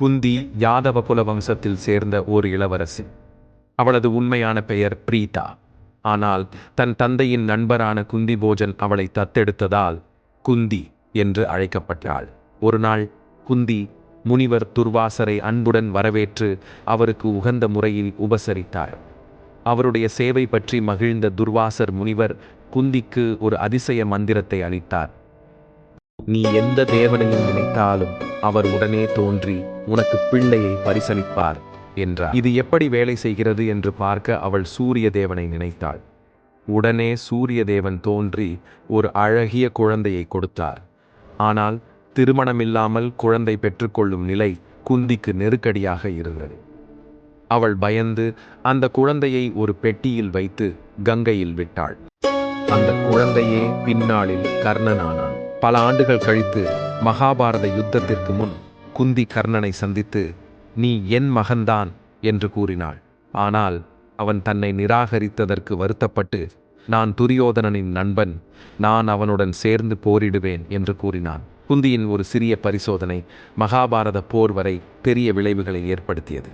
குந்தி யாதவ குல வம்சத்தில் சேர்ந்த ஒரு இளவரசி அவளது உண்மையான பெயர் பிரீதா ஆனால் தன் தந்தையின் நண்பரான குந்தி போஜன் அவளை தத்தெடுத்ததால் குந்தி என்று அழைக்கப்பட்டாள். ஒரு நாள் குந்தி முனிவர் துர்வாசரை அன்புடன் வரவேற்று அவருக்கு உகந்த முறையில் உபசரித்தார். அவருடைய சேவை பற்றி மகிழ்ந்த துர்வாசர் முனிவர் குந்திக்கு ஒரு அதிசய மந்திரத்தை அளித்தார். நீ எந்த தேவனையும் நினைத்தாலும் அவர் உடனே தோன்றி உனக்கு பிள்ளையை பரிசளிப்பார் என்றார். இது எப்படி வேலை செய்கிறது என்று பார்க்க அவள் சூரிய தேவனை நினைத்தாள். உடனே சூரிய தேவன் தோன்றி ஒரு அழகிய குழந்தையை கொடுத்தார். ஆனால் திருமணமில்லாமல் குழந்தை பெற்றுக்கொள்ளும் நிலை குந்திக்கு நெருக்கடியாக இருந்தது. அவள் பயந்து அந்த குழந்தையை ஒரு பெட்டியில் வைத்து கங்கையில் விட்டாள். அந்த குழந்தையே பின்னாளில் கர்ணனானான் பல ஆண்டுகள் கழித்து மகாபாரத யுத்தத்திற்கு முன் குந்தி கர்ணனை சந்தித்து நீ என் மகன்தான் என்று கூறினாள். ஆனால் அவன் தன்னை நிராகரித்ததற்கு வருத்தப்பட்டு நான் துரியோதனனின் நண்பன் நான் அவனுடன் சேர்ந்து போரிடுவேன் என்று கூறினான். குந்தியின் ஒரு சிறிய பரிசோதனை மகாபாரத போர் வரை பெரிய விளைவுகளை ஏற்படுத்தியது.